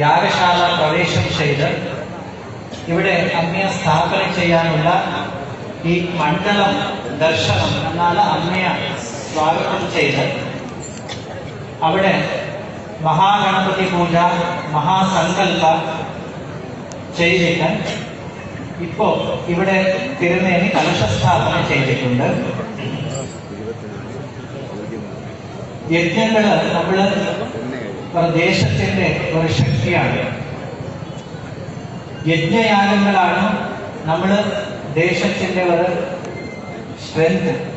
യാഗശാല പ്രവേശം ചെയ്ത് ഇവിടെ അമ്മയെ സ്ഥാപനം ചെയ്യാനുള്ള ഈ മണ്ഡലം ദർശനം എന്നാണ് അമ്മയെ സ്വാഗതം ചെയ്ത് അവിടെ മഹാഗണപതി പൂജ മഹാസങ്കല്പ ചെയ്തിട്ട് ഇപ്പോ ഇവിടെ തിരുനേനി കലശസ്ഥാപന ചെയ്തിട്ടുണ്ട്. യജ്ഞങ്ങൾ നമ്മൾ ഒരു ദേശത്തിന്റെ ഒരു ശക്തിയാണ്. യജ്ഞയാഗങ്ങളാണ് നമ്മൾ ദേശത്തിന്റെ ഒരു സ്ട്രെങ്ത്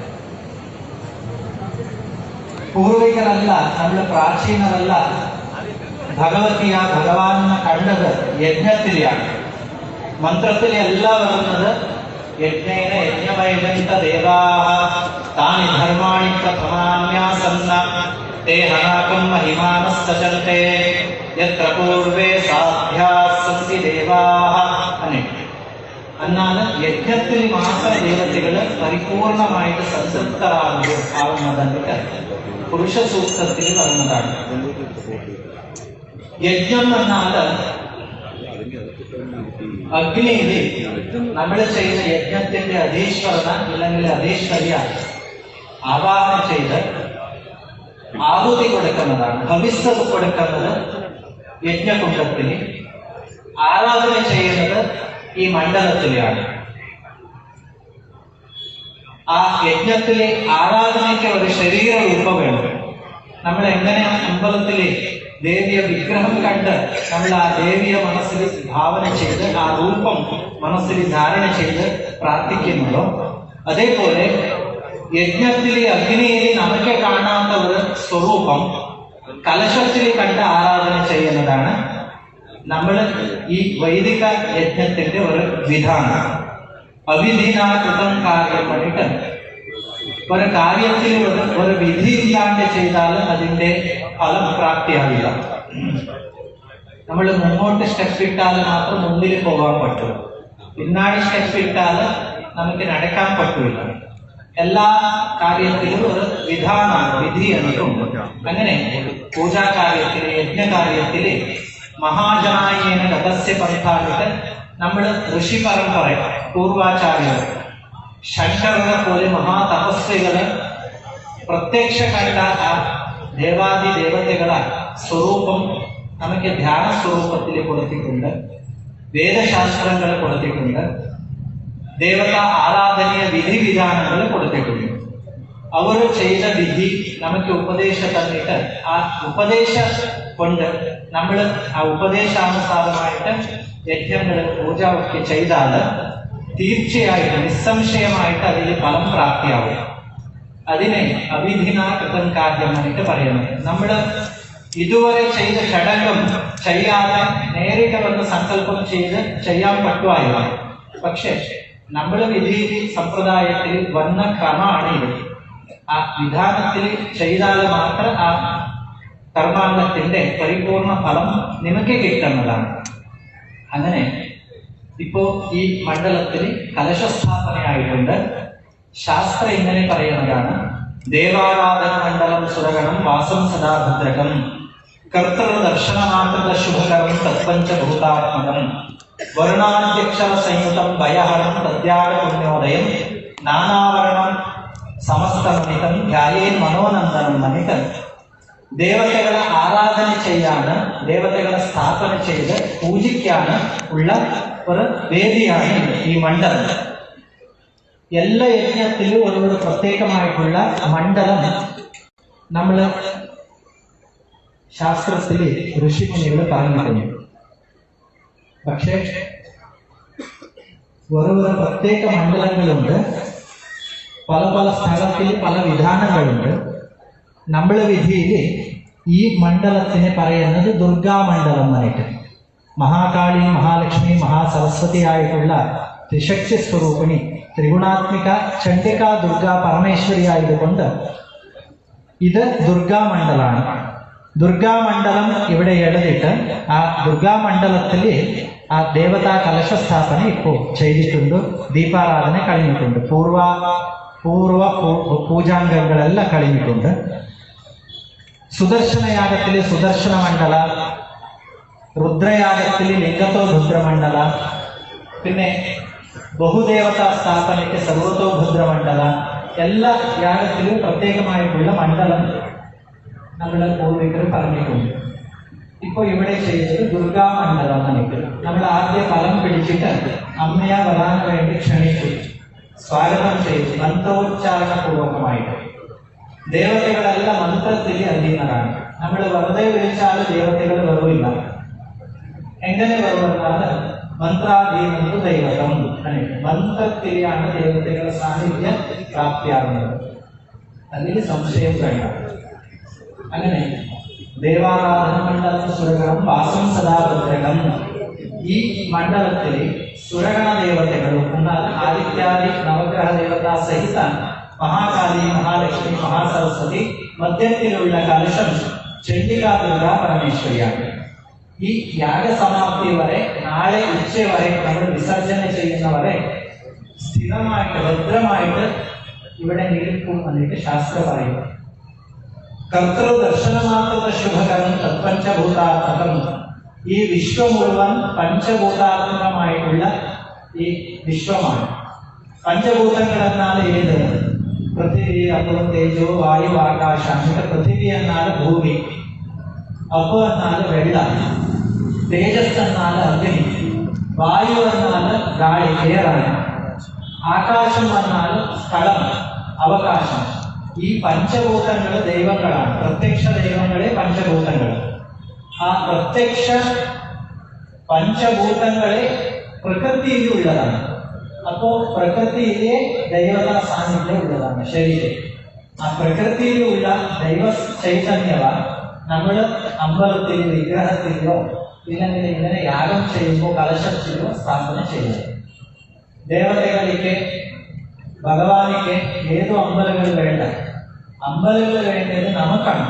പൂർവികരല്ല നമ്മൾ പ്രാചീനരല്ല. ഭഗവതിയ ഭഗവാനെ കണ്ടത് യജ്ഞത്തിലെയാണ്. മന്ത്രത്തിലെ അല്ല വരുന്നത് യജ്ഞേന യജ്ഞവൈദന്ത ദേവാഹ. താനി ധർമാണി പ്രഥമാമ്യാസന്ന തേ ഹനാകം മഹിമാനസ്തചർത്തെ യത്ര പൂർവേ സാധ്യാസന്തി ദേവാഹ അനെ എന്നാൽ യജ്ഞത്തിൽ മാത്രം ദേവതകൾ പരിപൂർണമായിട്ട് സംതൃപ്തരാകുക ആവുന്നതെന്നിട്ട് പുരുഷ സൂക്തത്തിൽ വരുന്നതാണ് യജ്ഞം എന്നാൽ അഗ്നിയിൽ നമ്മൾ ചെയ്യുന്ന യജ്ഞത്തിന്റെ അധീശ്വരത അല്ലെങ്കിൽ അധീശ്വര്യ ആവാഹനം ചെയ്ത് ആഹുതി കൊടുക്കുന്നതാണ് ഭവിസ്വത് കൊടുക്കുന്നത് യജ്ഞകുണ്ടത്തിന് ആരാധന ചെയ്യുന്നത് ഈ മണ്ഡലത്തിലെയാണ്. ആ യജ്ഞത്തിലെ ആരാധനയ്ക്ക് ഒരു ശരീര രൂപം വേണം. നമ്മൾ എങ്ങനെ അമ്പലത്തിലെ ദേവിയെ വിഗ്രഹം കണ്ട് നമ്മൾ ആ ദേവിയെ മനസ്സിൽ ഭാവന ചെയ്ത് ആ രൂപം മനസ്സിൽ ധാരണ ചെയ്ത് പ്രാർത്ഥിക്കുന്നുണ്ടോ? അതേപോലെ യജ്ഞത്തിലെ അഗ്നിയിൽ നമുക്ക് കാണാത്ത ഒരു സ്വരൂപം കലശത്തിൽ കണ്ട് ആരാധന ചെയ്യുന്നതാണ് നമ്മൾ ഈ വൈദിക യജ്ഞത്തിന്റെ ഒരു വിധാനം. അവിധീനാകൃതം കാര്യം പണിട്ട് ഒരു കാര്യത്തിൽ ഒരു ഒരു വിധി ഇല്ലാണ്ട് ചെയ്താൽ അതിന്റെ ഫലം പ്രാപ്തിയാവില്ല. നമ്മൾ മുന്നോട്ട് സ്റ്റെപ്പ് ഇട്ടാൽ മാത്രം മുന്നിൽ പോകാൻ പറ്റും. പിന്നാടി സ്റ്റെപ്പ് ഇട്ടാൽ നമുക്ക് നടക്കാൻ പറ്റില്ല എല്ലാ കാര്യത്തിലും ഒരു വിധാനാണ് വിധി എന്നതുണ്ട് അങ്ങനെ പൂജാകാര്യത്തിൽ യജ്ഞകാര്യത്തിൽ മഹാജനായേന ഗതസ്യ പന്ഥാനിട്ട് നമ്മൾ ഋഷി പരമ്പര പൂർവാചാര്യർ ശങ്കരനെ പോലെ മഹാതപസ്വികൾ പ്രത്യക്ഷ കണ്ട ആ ദേവാദി ദേവതകളെ സ്വരൂപം നമുക്ക് ധ്യാന സ്വരൂപത്തിൽ കൊടുത്തിട്ടുണ്ട്. വേദശാസ്ത്രങ്ങൾ കൊടുത്തിട്ടുണ്ട്. ദേവത ആരാധനീയ വിധിവിധാനങ്ങൾ കൊടുത്തിട്ടുണ്ട്. അവർ ചെയ്ത വിധി നമുക്ക് ഉപദേശ തന്നിട്ട് ആ ഉപദേശ കൊണ്ട് നമ്മൾ ആ ഉപദേശാനുസാരമായിട്ട് യജ്ഞങ്ങൾ പൂജ ഒക്കെ ചെയ്താൽ തീർച്ചയായിട്ടും നിസ്സംശയമായിട്ട് അതിൽ ഫലം പ്രാപ്തിയാവും. അതിനെ അവിധിനാകൃതം കാര്യമായിട്ട് പറയുന്നത് നമ്മൾ ഇതുവരെ ചെയ്ത ചടങ്ങും ചെയ്യാതെ നേരിട്ട് വന്ന് സങ്കല്പം ചെയ്ത് ചെയ്യാൻ പറ്റുമായിരുന്നു പക്ഷെ നമ്മൾ വിധി സമ്പ്രദായത്തിൽ വന്ന ക്രമമാണ് ഇത്. ആ വിധാനത്തിൽ ചെയ്താൽ മാത്രം ആ കർമാംഗത്തിന്റെ പരിപൂർണ ഫലം നിനക്ക് കിട്ടുന്നതാണ്. അങ്ങനെ ഇപ്പോ ഈ മണ്ഡലത്തിൽ കലശസ്ഥാപനയായിട്ടുണ്ട്. ശാസ്ത്രം ഇങ്ങനെ പറയുന്നതാണ് ദേവാരാധന മണ്ഡലം സുരഗണം വാസം സദാഭദ്രകം. ദർശനമാതൃക ശുഭകരം തത്പഞ്ചഭൂതാത്മകം വരുണാധ്യക്ഷര സംയുതം ഭയഹരം പ്രത്യാഗ പുണ്യോദയം നാനാവരണം സമസ്തമിതം ധ്യായേ മനോനന്ദനം മനിതം ദേവതകളെ ആരാധന ചെയ്യാണ് ദേവതകളെ സ്ഥാപന ചെയ്ത് പൂജിക്കാണ് ഉള്ള ഒരു വേദിയാണ് ഈ മണ്ഡലം. എല്ലാ യജ്ഞത്തിലും ഒരു പ്രത്യേകമായിട്ടുള്ള മണ്ഡലം. നമ്മൾ ശാസ്ത്രത്തിൽ ഋഷിമുനികൾ പറഞ്ഞിട്ടുണ്ട് പക്ഷേ ഓരോ പ്രത്യേക മണ്ഡലങ്ങളുണ്ട്. പല പല സ്ഥലത്തിൽ പല വിധാനങ്ങളുണ്ട്. നമ്മളെ വിധിയിൽ ഈ മണ്ഡലത്തിനെ പറയുന്നത് ദുർഗാമണ്ഡലം എന്നായിട്ട്. മഹാകാളി മഹാലക്ഷ്മി മഹാസരസ്വതി ആയിട്ടുള്ള ത്രിശക്തി സ്വരൂപിണി ത്രിഗുണാത്മിക ചണ്ഡിക ദുർഗ പരമേശ്വരി ആയതുകൊണ്ട് ഇത് ദുർഗാമണ്ഡലാണ് ദുർഗാമണ്ഡലം ഇവിടെ എഴുതിയിട്ട് ആ ദുർഗാമണ്ഡലത്തിൽ ആ ദേവതാ കലശസ്ഥാപന ഇപ്പോൾ ചെയ്തിട്ടുണ്ട് ദീപാരാധന കഴിഞ്ഞിട്ടുണ്ട് പൂർവ പൂർവ പൂ- പൂജാംഗങ്ങളെല്ലാം കഴിഞ്ഞിട്ടുണ്ട്. സുദർശന യാഗത്തിലെ സുദർശന മണ്ഡല രുദ്രയാഗത്തിൽ ലിംഗത്തോ രുദ്രമണ്ഡല പിന്നെ ബഹുദേവതാ സ്ഥാപനയ്ക്ക് സർവത്തോ ഭദ്രമണ്ഡല എല്ലാ യാഗത്തിലും പ്രത്യേകമായിട്ടുള്ള മണ്ഡലം നമ്മുടെ പൂർവികർ പറഞ്ഞിട്ടുണ്ട്. ഇപ്പൊ ഇവിടെ ചെയ്തത് ദുർഗാ എന്നിട്ട് നമ്മൾ ആദ്യ ഫലം പിടിച്ചിട്ട് അമ്മയെ വരാൻ വേണ്ടി ക്ഷണിച്ചു. സ്വാഗതം ചെയ്തു. മന്ത്രോച്ചാരണപൂർവകമായിട്ട് ദേവതകളല്ല മന്ത്രത്തിൽ അധീനരാണ്. നമ്മൾ വെറുതെ വിളിച്ചാൽ ദേവതകൾ വെറുമില്ല എങ്ങനെ വെറുവെന്നാണ് മന്ത്രാധീനത്ത് ദൈവതം മന്ത്രത്തിലാണ് ദേവതകളുടെ സാന്നിധ്യം പ്രാപ്തിയാകുന്നത്. അതിൽ സംശയം വേണ്ട. അങ്ങനെ ദേവാരാധന മണ്ഡലം സുരഗണം വാസം സദാ ഭദ്രകം ഈ മണ്ഡലത്തിൽ സുരഗണ ദേവതകളും എന്നാൽ ആദിത്യാദി നവഗ്രഹ ദേവത സഹിത മഹാകാലി മഹാലക്ഷ്മി മഹാസരസ്വതി മധ്യത്തിലുള്ള കലശം ചണ്ഡികാ ദുർഗ പരമേശ്വരിയാണ്. ഈ യാഗസമാപ്തി വരെ നാളെ ഉച്ച വരെ നമ്മൾ വിസർജന ചെയ്യുന്നവരെ സ്ഥിരമായിട്ട് ഭദ്രമായിട്ട് ഇവിടെ നിൽക്കും എന്നിട്ട് ശാസ്ത്രം പറയുന്നു. കർത്തൃ ദർശനമാത്ര ശുഭകരം തത്പഞ്ചഭൂതാത്മകം ഈ വിശ്വം മുഴുവൻ പഞ്ചഭൂതാത്മകമായിട്ടുള്ള ഈ വിശ്വമാണ്. പഞ്ചഭൂതങ്ങൾ എന്നാൽ ഏത് പൃഥ്വി അപ്പോ തേജോ വായു ആകാശം. പൃഥ്വി എന്നാൽ ഭൂമി. അപ്പോ എന്നാൽ വെള്ളം തേജസ് എന്നാൽ അഗ്നി. വായു എന്നാൽ ഗാളി ആകാശം എന്നാൽ സ്ഥലം അവകാശം. ഈ പഞ്ചഭൂതങ്ങൾ ദൈവങ്ങളാണ്. പ്രത്യക്ഷ ദൈവങ്ങളെ പഞ്ചഭൂതങ്ങൾ ആ പ്രത്യക്ഷ പഞ്ചഭൂതങ്ങളെ പ്രകൃതിയിലുള്ളതാണ് അപ്പോ പ്രകൃതിയിലെ ദൈവതാ സാന്നിധ്യം ഉള്ളതാണ് ശരീരം. ആ പ്രകൃതിയിലുള്ള ദൈവ ചൈതന്യവ നമ്മൾ അമ്പലത്തിൽ വിഗ്രഹത്തിലോ ഇല്ലെങ്കിൽ ഇങ്ങനെ യാഗം ചെയ്യുമ്പോൾ കലശത്തിലോ സ്ഥാപന ചെയ്യുന്നത്. ദേവതകളിക്ക് ഭഗവാനിക്ക് ഏതോ അമ്പലങ്ങൾ വേണ്ട. അമ്പലങ്ങൾ വേണ്ടത് നമുക്കാണ്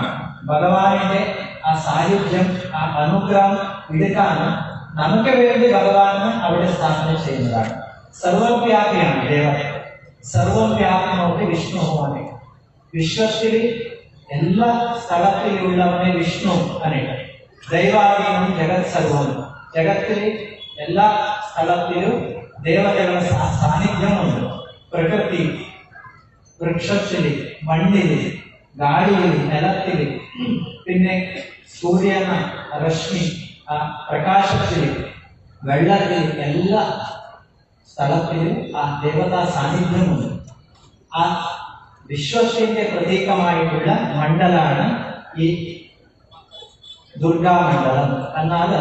ഭഗവാനിന്റെ ആ സായുധ്യം ആ അനുഗ്രഹം എടുക്കാനും നമുക്ക് വേണ്ടി ഭഗവാന് അവിടെ സ്ഥാപന ചെയ്യുന്നതാണ് സർവവ്യാപിയാണ് ദേവത സർവം വ്യാപനമൊക്കെ വിഷ്ണുവാണ് വിശ്വത്തിൽ എല്ലാ സ്ഥലത്തിലുള്ളവനെ വിഷ്ണു അനെ ദൈവാധീനം ജഗത് സർവം ജഗത്തിലെ എല്ലാ സ്ഥലത്തിലും ദേവതകളുടെ സാ- സാന്നിധ്യമുണ്ട് പ്രകൃതി വൃക്ഷത്തിൽ മണ്ണിൽ ഗാഡിയിൽ നിലത്തിൽ പിന്നെ സൂര്യന രശ്മി ആ പ്രകാശത്തിൽ വെള്ളത്തിൽ എല്ലാ സ്ഥലത്തിലും ആ ദേവതാ സാന്നിധ്യമുണ്ട്. ആ വിശ്വത്തിന്റെ പ്രതീകമായിട്ടുള്ള മണ്ഡലാണ് ഈ ദുർഗാമണ്ഡലം. എന്നാൽ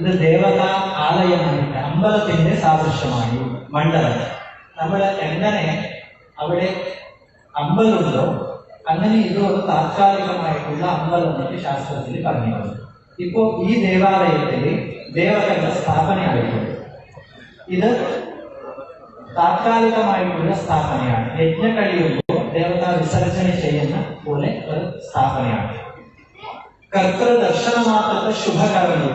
ഇത് ദേവതാ ആലയമായിട്ട് അമ്പലത്തിന്റെ സാദൃശ്യമായി മണ്ഡലം. നമ്മൾ എങ്ങനെ അവിടെ അമ്പലമുണ്ടോ അങ്ങനെ ഇത് ഒരു താത്കാലികമായിട്ടുള്ള അമ്പലം എന്നൊക്കെ ശാസ്ത്രത്തിൽ പറഞ്ഞിട്ടുണ്ട്. ഇപ്പോ ഈ ദേവാലയത്തിൽ ദേവതയുടെ സ്ഥാപനയായിട്ടുണ്ട് ഇത് താത്കാലികമായിട്ടുള്ള സ്ഥാപനയാണ് യജ്ഞ കഴിയുമ്പോൾ ദേവത വിസർജന ചെയ്യുന്ന പോലെ ഒരു സ്ഥാപനയാണ് കർത്തൃ ദർശനമാത്രത്തെ ശുഭകർമ്മി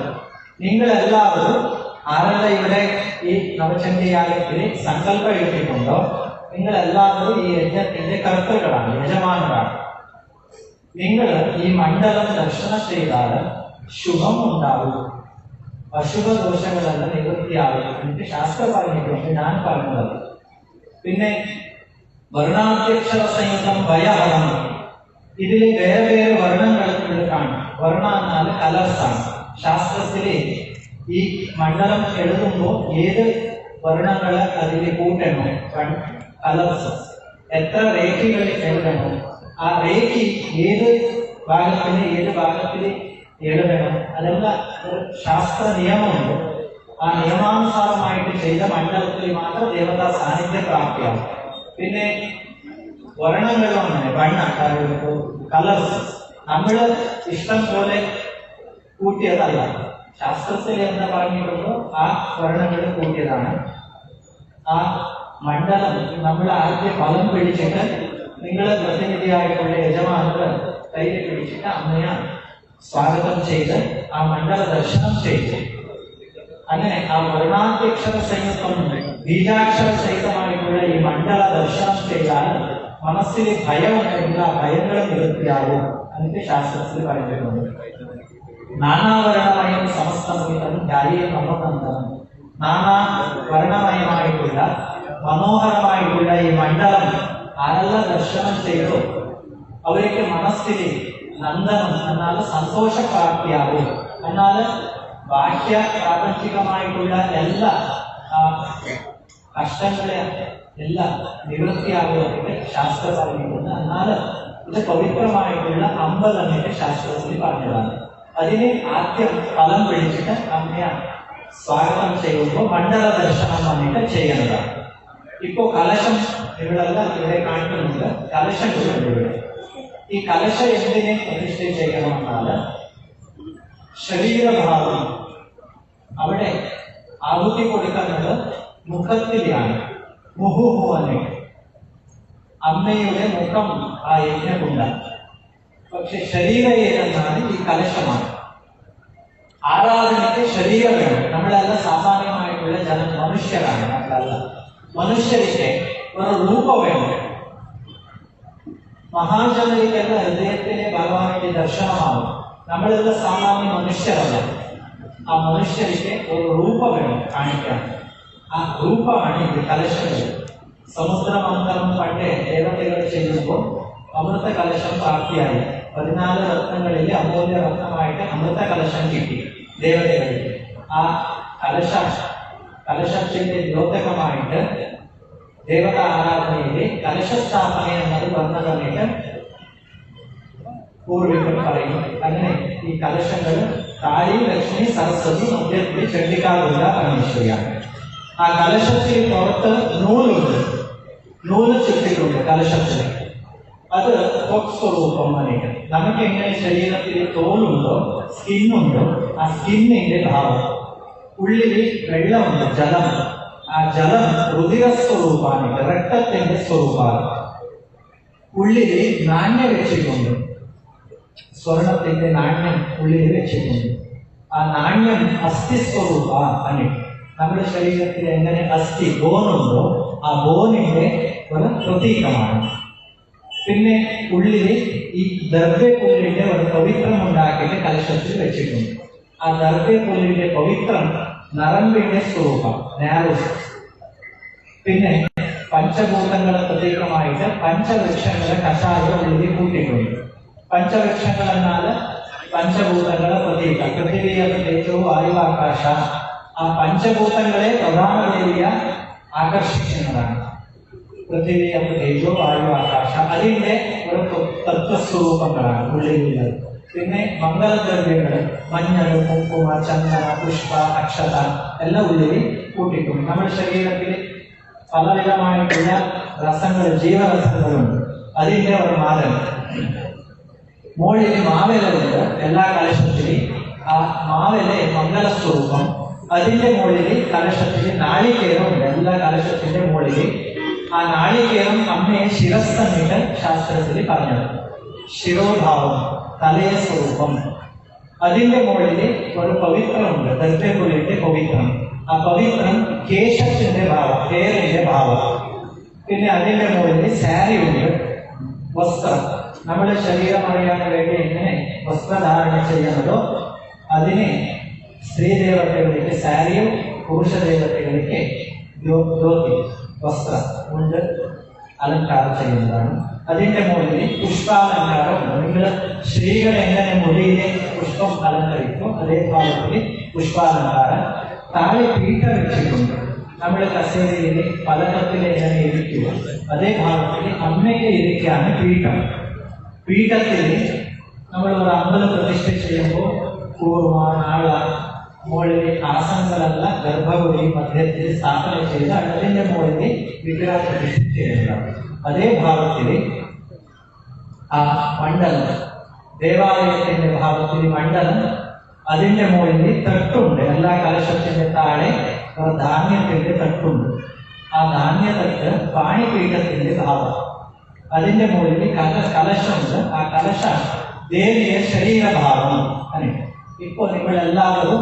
നിങ്ങൾ എല്ലാവരും ആരുടെ ഇവിടെ ഈ നവചണ്ഡിയാഗത്തിൽ സങ്കല്പം എടുത്തിട്ടുണ്ടോ നിങ്ങൾ എല്ലാവരും ഈ യജ്ഞത്തിന്റെ കർത്തകളാണ് യജമാനരാണ്. നിങ്ങൾ ഈ മണ്ഡലം ദർശനം ചെയ്താൽ ശുഭം ഉണ്ടാവും അശുഭ ദോഷങ്ങളെല്ലാം നിവൃത്തിയാവും എനിക്ക് ശാസ്ത്രം പറഞ്ഞിട്ടുണ്ട് ഞാൻ പറഞ്ഞത്. പിന്നെ വർണാധ്യക്ഷര സംയുക്തം ഭയഹരം ഇതിൽ വേറെ വേറെ വർണങ്ങൾ എടുക്കാണ് വർണ എന്നാൽ കലർസാണ്. ശാസ്ത്രത്തിലെ ഈ മണ്ഡലം എഴുതുമ്പോൾ ഏത് വർണങ്ങൾ അതിൽ കൂട്ടണോ കലർസ് എത്ര രേഖകൾ എഴുതണം ആ രേഖ ഏത് ഭാഗത്തിന് ഏത് ഭാഗത്തിന് എഴുതണം അതെല്ലാം ശാസ്ത്ര നിയമമുണ്ട്. ആ നിയമാനുസാരമായിട്ട് ചെയ്ത മണ്ഡലത്തിൽ മാത്രം ദേവതാ സാന്നിധ്യ പ്രാപ്തിയാണ് പിന്നെ വർണങ്ങളും അങ്ങനെ വണ്ണ കളർസ് നമ്മൾ ഇഷ്ടം പോലെ കൂട്ടിയതല്ല. ശാസ്ത്രത്തിൽ എന്താ പറഞ്ഞിട്ടുണ്ടോ? ആ വർണങ്ങൾ കൂട്ടിയതാണ്. ആ മണ്ഡലം നമ്മൾ ആദ്യം ഫലം പിടിച്ചിട്ട് നിങ്ങൾ പ്രതിനിധിയായിട്ടുള്ള യജമാനങ്ങൾ കയ്യിൽ പിടിച്ചിട്ട് അമ്മയെ സ്വാഗതം ചെയ്ത് ആ മണ്ഡല ദർശനം ചെയ്തു. അങ്ങനെ ആ വർണാധ്യക്ഷര സംയുക്തം ബീജാക്ഷര സഹിതമായിട്ടുള്ള ഈ മണ്ഡല ദർശനം ചെയ്താൽ മനസ്സിൽ ഭയം ഉണ്ടെങ്കിൽ ആ ഭയങ്ങൾ നിവൃത്തിയാവും. അതിന്റെ ശാസ്ത്രത്തിൽ പറഞ്ഞിട്ടുണ്ട്. നാനാവരണമയം ജാലിയ മനോനന്ദനം നാനാ വർണമയമായിട്ടുള്ള മനോഹരമായിട്ടുള്ള ഈ മണ്ഡലം ആരെല്ലാം ദർശനം ചെയ്തു. അവർക്ക് മനസ്സിൽ നന്ദനം എന്നാൽ സന്തോഷപ്രാപ്തിയാകും എന്നാൽ ബാഹ്യ പ്രാപഞ്ചികമായിട്ടുള്ള എല്ലാ കഷ്ടങ്ങളെ എല്ലാം നിവൃത്തിയാകുമെന്ന് ശാസ്ത്രം പറഞ്ഞിട്ടുണ്ട് എന്നാൽ ഇത് പവിത്രമായിട്ടുള്ള അമ്പലങ്ങളുടെ ശാസ്ത്രത്തിൽ പറഞ്ഞതാണ്. അതിനെ ആദ്യം ഫലം പിടിച്ചിട്ട് അമ്മയെ സ്വാഗതം ചെയ്യുമ്പോൾ മണ്ഡല ദർശനം വന്നിട്ട് ചെയ്യുന്നതാണ് ഇപ്പോ കലശം ഇവിടെല്ലാം ഇവിടെ കാണിക്കുന്നുണ്ട്. കലശങ്ങളുണ്ട് ഇവിടെ ഈ കലശ എന്തിനെ പ്രതിഷ്ഠ ചെയ്യണമെന്നാൽ ശരീരഭാവം. അവിടെ ആഹുതി കൊടുക്കുന്നത് മുഖത്തിലാണ്. മുഹുഹു അല്ലെ അമ്മയുടെ മുഖം ആ യജ്ഞമുണ്ട്. പക്ഷെ ശരീരയെന്നാണ് ഈ കലശമാണ്. ആരാധനയ്ക്ക് ശരീരം വേണം. നമ്മളെല്ലാം സാമാന്യമായിട്ടുള്ള ജന മനുഷ്യരാണ് നമ്മളല്ല. ಮನುಷ್ಯನಿಗೆ ಅವರ ರೂಪವೇನು ಮಹಾಜನರಿಗೆಲ್ಲ ಹೃದಯത്തിലെ ಭಗವಾನಿಗೆ ದರ್ಶನ ಮಾಡುವುದು നമ്മളെല്ലാം സാമാന്യ മനുഷ്യരല്ല ആ മനുഷ്യരിക്ക് ഒരു രൂപ വേണം കാണിക്കാൻ ആ രൂപമാണ് ഇത് കലശങ്ങൾ സമുദ്രമന്ത്രം പണ്ട് ദേവതകൾ ചെയ്യുമ്പോൾ അമൃത കലശം പ്രാപ്തിയായി പതിനാല് രത്നങ്ങളിൽ അമൂല്യ രത്നമായിട്ട് അമൃത കലശം കിട്ടി ദേവതകളിൽ ആ കലശ കലശത്തിന്റെ ദ്യോതകമായിട്ട് ദേവത ആരാധനയിലെ കലശസ്ഥാപന എന്നത് പറഞ്ഞതായിട്ട് പൂർവികർ പറയുന്നു അങ്ങനെ ഈ കലശങ്ങൾ കാളി ലക്ഷ്മി സരസ്വതി മധ്യത്തിൽ ചണ്ഡികാദുർഗ പരമേശ്വരിയാണ് ആ കലശത്തിൽ പുറത്ത് നൂലുണ്ട് നൂല് ചുറ്റിട്ടുണ്ട് കലശത്തിന് അത് ത്വക് സ്വരൂപം എന്നിട്ട് നമുക്ക് എങ്ങനെ ശരീരത്തിൽ തോലുണ്ടോ സ്കിന്നുണ്ടോ ആ സ്കിന്നിന്റെ ഭാവം ഉള്ളിൽ വെള്ളമുണ്ട് ജലം. ആ ജലം രുതിര സ്വരൂപമാണ് രക്തത്തിന്റെ സ്വരൂപമാണ്. ഉള്ളിൽ നാണ്യം വെച്ചിട്ടുണ്ട്. സ്വർണത്തിന്റെ നാണ്യം ഉള്ളിൽ വെച്ചിട്ടുണ്ട്. ആ നാണ്യം അസ്ഥിസ്വരൂപ అని നമ്മുടെ ശരീരത്തിൽ എങ്ങനെ അസ്ഥി ബോണുണ്ടോ ആ ബോണിന്റെ ഒരു പ്രതീകമാണ്. പിന്നെ ഉള്ളിൽ ഈ ദർഭ്യപ്പുല്ലിന്റെ ഒരു പവിത്രം ഉണ്ടാക്കിയിട്ട് കലശത്തിൽ വെച്ചിട്ടുണ്ട്. ആ ദർഭ്യപ്പുല്ലിന്റെ പവിത്രം നരമ്പിന്റെ സ്വരൂപം നാരോസ് പിന്നെ പഞ്ചഭൂതങ്ങളെ പ്രത്യേകമായിട്ട് പഞ്ചവൃക്ഷങ്ങളെ കഷായ ഉള്ളിൽ കൂട്ടിക്കൊണ്ട് പഞ്ചവൃക്ഷങ്ങൾ എന്നാൽ പഞ്ചഭൂതങ്ങളെ പ്രതീകം. പൃഥ്വി തേജോ വായുവാകാശ ആ പഞ്ചഭൂതങ്ങളെ പ്രധാന ദേവിയ ആകർഷിക്കുന്നതാണ്. പൃഥ്വി അപ്പൊ തേജോ വായു ആകാശ അതിന്റെ ഒരു തത്വസ്വരൂപങ്ങളാണ് ഉള്ളിലുള്ളത്. പിന്നെ മംഗളദ്രവ്യങ്ങൾ മഞ്ഞൾ കുങ്കുമ ചന്ദന പുഷ്പ അക്ഷത എല്ലാം ഉള്ളിൽ കൂട്ടിക്കും നമ്മുടെ ശരീരത്തിൽ പലവിധമായിട്ടുള്ള രസങ്ങൾ ജീവരസങ്ങളുണ്ട്. അതിന്റെ ഒരു മാതം മുകളിൽ മാവേലുണ്ട് എല്ലാ കലശത്തിലും ആ മാവിലെ മംഗളസ്വരൂപം അതിന്റെ മുകളിൽ കലശത്തിൽ നാളികേരമുണ്ട് എല്ലാ കലശത്തിന്റെ മുകളിൽ ആ നാളികേരം അമ്മയെ ശിരസ്തന്നിട്ട് ശാസ്ത്രത്തിൽ പറഞ്ഞത് ശിരോഭാവം. തലയ സ്വരൂപം. അതിന്റെ മുകളിൽ ഒരു പവിത്രമുണ്ട്. ദർഭ്യപുലിന്റെ പവിത്രം. ആ പവിത്രം കേശത്തിന്റെ ഭാവം കേരളിന്റെ ഭാവം. പിന്നെ അതിന്റെ മുകളിൽ സാരി ഉണ്ട് വസ്ത്രം. നമ്മുടെ ശരീരം അറിയാൻ വേണ്ടി എങ്ങനെ വസ്ത്രധാരണ ചെയ്യുന്നതോ അതിനെ സ്ത്രീ സാരിയും പുരുഷ ദേവതകളിലേക്ക് വസ്ത്രം കൊണ്ട് അലങ്കാരം ചെയ്യുന്നതാണ് അതിന്റെ മുകളിൽ പുഷ്പാലങ്കാരം നിങ്ങൾ സ്ത്രീകൾ എങ്ങനെ മുടിയിലെ പുഷ്പം അലങ്കരിക്കും അതേ ഭാവത്തിൽ പുഷ്പാലങ്കാരം. താഴെ പീട്ട വെച്ചിട്ടുണ്ട്. നമ്മൾ കസേരയിൽ പലകത്തിൽ എങ്ങനെ ഇരിക്കുക അതേ ഭാഗത്തിൽ അമ്മയെ ഇരിക്കാണ് പീഠം. പീഠത്തിൽ നമ്മൾ ഒരു അമ്പലം പ്രതിഷ്ഠ ചെയ്യുമ്പോൾ കൂർമ നാള മുകളിൽ ആസനങ്ങളല്ല ഗർഭഗുടി മധ്യത്തിൽ സ്ഥാപനം ചെയ്ത് അതിന്റെ മുകളിൽ വിഗ്രഹ പ്രതിഷ്ഠ ചെയ്യുന്നതാണ്. അതേ ഭാവത്തിൽ ആ മണ്ഡലം ദേവാലയത്തിന്റെ ഭാവത്തിൽ മണ്ഡലം അതിന്റെ മുകളിൽ തട്ടുണ്ട് എല്ലാ കലശത്തിന്റെ താഴെ ധാന്യത്തിന്റെ തട്ടുണ്ട് ആ ധാന്യതട്ട് പാണിപീഠത്തിന്റെ ഭാവം അതിന്റെ മുകളിൽ കല കലശമുണ്ട്. ആ കലശ ദേവിയ ശരീരഭാവം അല്ലെ? ഇപ്പൊ നിങ്ങളെല്ലാവരും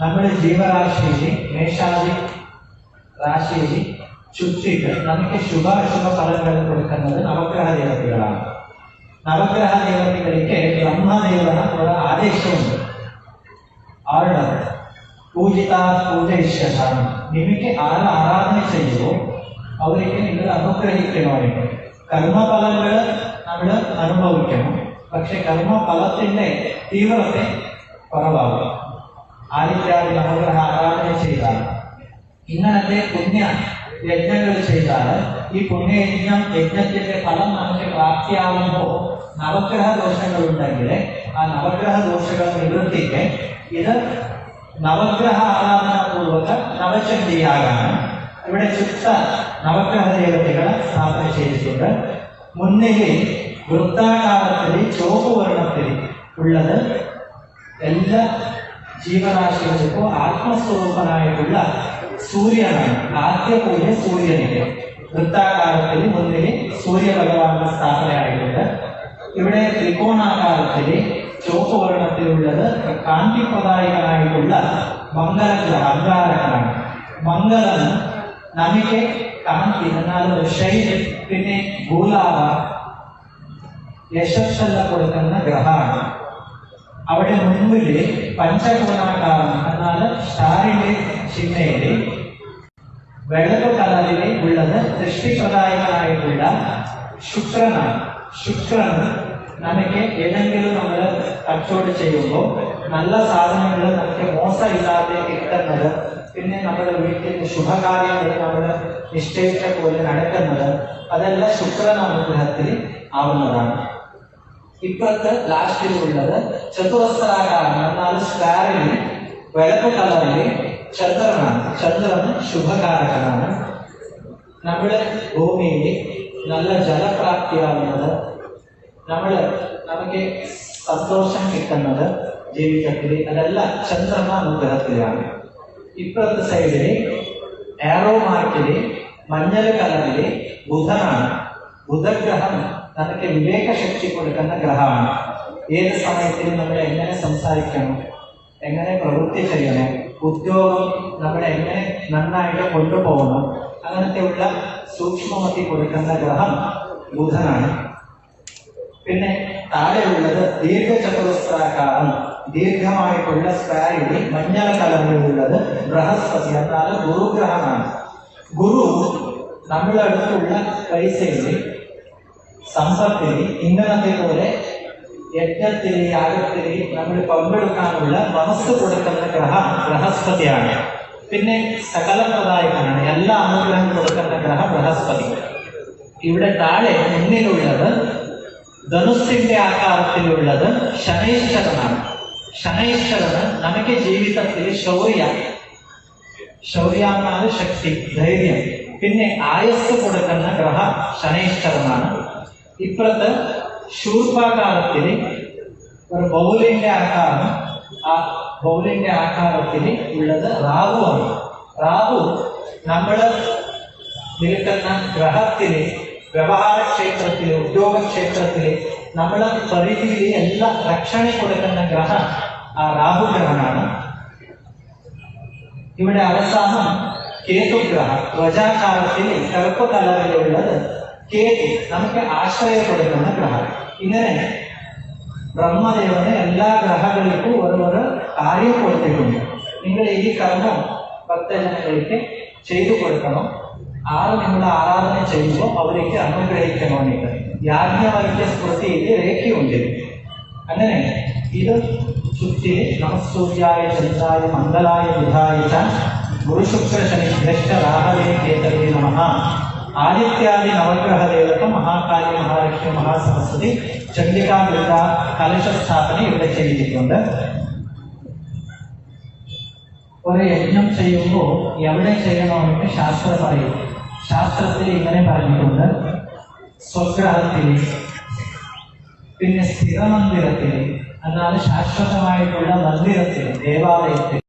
നമ്മുടെ ജീവരാശിയിൽ മേഷാദി രാശിയിൽ ചുറ്റിട്ട് നമുക്ക് ശുഭ അശുഭ ഫലങ്ങൾ കൊടുക്കുന്നത് നവഗ്രഹ ദേവതകളാണ്. നവഗ്രഹ ദേവതകളിക്ക് ബ്രഹ്മദേവന ഒരു ആദേശമുണ്ട്. ആരുടെ? പൂജിത പൂജയിഷ്യതാണ് നിമിക്ക് ആര് ആരാധന ചെയ്യുമോ അവർക്ക് നിങ്ങൾ അനുഗ്രഹിക്കണമായിട്ട് കർമ്മഫലങ്ങൾ നമ്മൾ അനുഭവിക്കണം. പക്ഷെ കർമ്മഫലത്തിന്റെ തീവ്രത കുറവാകും. ആദിത്യാദി നവഗ്രഹ ആരാധന ചെയ്താൽ ഇങ്ങനത്തെ പുണ്യ യജ്ഞങ്ങൾ ചെയ്താൽ ഈ പുണ്യയജ്ഞം യജ്ഞത്തിന്റെ ഫലം നമുക്ക് പ്രാപ്തിയാവുമ്പോൾ നവഗ്രഹ ദോഷങ്ങൾ ഉണ്ടെങ്കിൽ ആ നവഗ്രഹ ദോഷങ്ങൾ നിവൃത്തിക്ക് ഇത് നവഗ്രഹ ആരാധനാപൂർവക നവചണ്ഡിയാകാണ്. ഇവിടെ ചുറ്റ നവഗ്രഹ ദേവതകളെ സ്ഥാപന ചെയ്തിട്ടുണ്ട്. മുന്നിലെ വൃത്താകാരത്തിൽ ചുവപ്പ് വർണത്തിൽ ഉള്ളത് എല്ലാ ജീവരാശികൾക്കും ആത്മസ്വരൂപനായിട്ടുള്ള സൂര്യനാണ് ആദ്യ പൂജ സൂര്യനിലെ വൃത്താകാരത്തിൽ മുന്നിൽ സൂര്യ ഭഗവാന്റെ സ്ഥാപനയായിട്ടുണ്ട് ഇവിടെ ത്രികോണാകാരത്തിൽ ചുവപ്പ് വർണത്തിലുള്ളത് കാന്തിപ്രദായകനായിട്ടുള്ള മംഗളഗ്രഹ അങ്കാരകനാണ് മംഗളം നമുക്ക് കാന്തി എന്നാൽ ഷൈൻ പിന്നെ ഭൂലാഭ യശസ്സെല്ലാം കൊടുക്കുന്ന ഗ്രഹമാണ് അവിടെ മുൻപിൽ പഞ്ചകോണാകാരം എന്നാൽ സ്റ്റാറിന്റെ ചിഹ്നയിൽ വെളുപ്പ് കളറിൽ ഉള്ളത് ദൃഷ്ടിപ്രദായകനായിട്ടുള്ള ശുക്രനാണ്. ശുക്രൻ നമുക്ക് ഏതെങ്കിലും നമ്മൾ കച്ചവടം ചെയ്യുമ്പോൾ നല്ല സാധനങ്ങൾ നമുക്ക് മോശമില്ലാതെ കിട്ടുന്നത് പിന്നെ നമ്മുടെ വീട്ടിൽ ശുഭകാര്യങ്ങൾ നമ്മൾ നിശ്ചയിച്ച പോലെ നടക്കുന്നത് അതെല്ലാം ശുക്രൻ അനുഗ്രഹത്തിൽ ആവുന്നതാണ്. ഇപ്പുറത്ത് ലാസ്റ്റിൽ ഉള്ളത് ചതുരസ്രാകാരം എന്നാൽ സ്ക്വാറിൽ വെളുപ്പ് കളറിൽ ചന്ദ്രനാണ്. ചന്ദ്രൻ ശുഭകാരകനാണ്. നമ്മുടെ ഭൂമിയിൽ നല്ല ജലപ്രാപ്തിയാവുന്നത് നമ്മൾ നമുക്ക് സന്തോഷം കിട്ടുന്നത് ജീവിതത്തിൽ. അതെല്ലാം ചന്ദ്രന അനുഗ്രഹത്തിലാണ്. ഇപ്പുറത്തെ സൈഡിൽ ആറോ മാർക്കിൽ മഞ്ഞൾ കളറിൽ ബുധനാണ്. ബുധഗ്രഹം നമുക്ക് വിവേകശക്തി കൊടുക്കുന്ന ഗ്രഹമാണ്. ഏത് സമയത്തിലും നമ്മൾ എങ്ങനെ സംസാരിക്കണം എങ്ങനെ പ്രവൃത്തി ചെയ്യണം ഉദ്യോഗം നമ്മൾ എങ്ങനെ നന്നായിട്ട് കൊണ്ടുപോകണം അങ്ങനത്തെയുള്ള സൂക്ഷ്മമതി കൊടുക്കുന്ന ഗ്രഹം ബുധനാണ്. പിന്നെ താഴെയുള്ളത് ദീർഘചതുരസ്രാകാരം. ദീർഘമായിട്ടുള്ള സ്ക്വാരിൽ മഞ്ഞൾ കലങ്ങളിലുള്ളത് ബൃഹസ്പതി എന്നാൽ ഗുരുഗ്രഹമാണ്. ഗുരു നമ്മളടുത്തുള്ള പൈസയിൽ സമ്പത്തിൽ ഇങ്ങനത്തെ പോലെ യജ്ഞത്തിൽ യാഗത്തിൽ നമ്മൾ പങ്കെടുക്കാനുള്ള മനസ്സ് കൊടുക്കുന്ന ഗ്രഹ ബൃഹസ്പതിയാണ്. പിന്നെ സകലപ്രദായകനാണ് എല്ലാ അനുഗ്രഹം കൊടുക്കുന്ന ഗ്രഹ ബൃഹസ്പതി. ഇവിടെ താഴെ മുന്നിലുള്ളത് ധനുസിന്റെ ആകാരത്തിലുള്ളത് ശനൈശ്വരനാണ്. ശനൈശ്വരന് നമുക്ക് ജീവിതത്തിൽ ശൗര്യ. ശൗര്യാന്നാൽ ശക്തി ധൈര്യം. പിന്നെ ആയസ് കൊടുക്കുന്ന ഗ്രഹ ശനൈശ്വരനാണ്. ഇപ്പുറത്ത് ശൂർപ്പാകാരത്തിൽ ഒരു ബൗലിന്റെ ആകാരം ആ ബൗലിന്റെ ആകാരത്തിൽ ഉള്ളത് റാവുവാണ് റാവു നമ്മൾ നിൽക്കുന്ന ഗ്രഹത്തില് വ്യവഹാര ക്ഷേത്രത്തില് ഉദ്യോഗ ഗ്രഹക്ഷേത്രത്തില് നമ്മളെ പരിധിയിൽ എല്ലാ രക്ഷണ കൊടുക്കുന്ന ഗ്രഹം ആ രാഹുഗ്രഹനാണ് ഇവിടെ അവസാനം കേതുഗ്രഹം ധ്വജാകാരത്തിൽ കറുപ്പ് കളറിലുള്ളത് കേതു നമുക്ക് ആശ്രയം കൊടുക്കുന്ന ഗ്രഹം. ഇങ്ങനെ ബ്രഹ്മദേവന് എല്ലാ ഗ്രഹങ്ങൾക്കും ഓരോരോ കാര്യം കൊടുത്തിട്ടുണ്ട്. നിങ്ങൾ ഈ കർമ്മം ഭക്തജനങ്ങൾക്ക് ചെയ്തു കൊടുക്കണം. ആറ് നിങ്ങൾ ആരാധന ചെയ്യുമ്പോൾ അവർക്ക് അനുഗ്രഹിക്കണമെന്നിട്ട് യാജ്ഞവൽക്യ സ്മൃതിയിൽ രേഖയുണ്ട്. അങ്ങനെ ഇത് ചുറ്റി നമസൂര്യായ ചന്ദ്രായ മംഗളായ ബുധായ ഗുരുശുക്രശനി ഗുരുശുക്ര ശനി ജ്യേഷ്ഠ രാഹവേ കേതവേ നമഃ. ആദിത്യാദി നവഗ്രഹ ദേവത മഹാകാളി മഹാലക്ഷ്മി മഹാസരസ്വതി ചണ്ഡികാ ദുർഗ കലശ സ്ഥാപന ഇവിടെ ചെയ്തിട്ടുണ്ട് ഒരു യജ്ഞം ചെയ്യുമ്പോൾ എവിടെ ചെയ്യണമെന്ന് ശാസ്ത്രം പറയും. ശാസ്ത്രത്തിൽ ഇങ്ങനെ പറഞ്ഞിട്ടുണ്ട്. സ്വഗ്രഹത്തിൽ പിന്നെ സ്ഥിരമന്ദിരത്തിൽ എന്നാൽ ശാശ്വതമായിട്ടുള്ള മന്ദിരത്തിൽ ദേവാലയത്തിൽ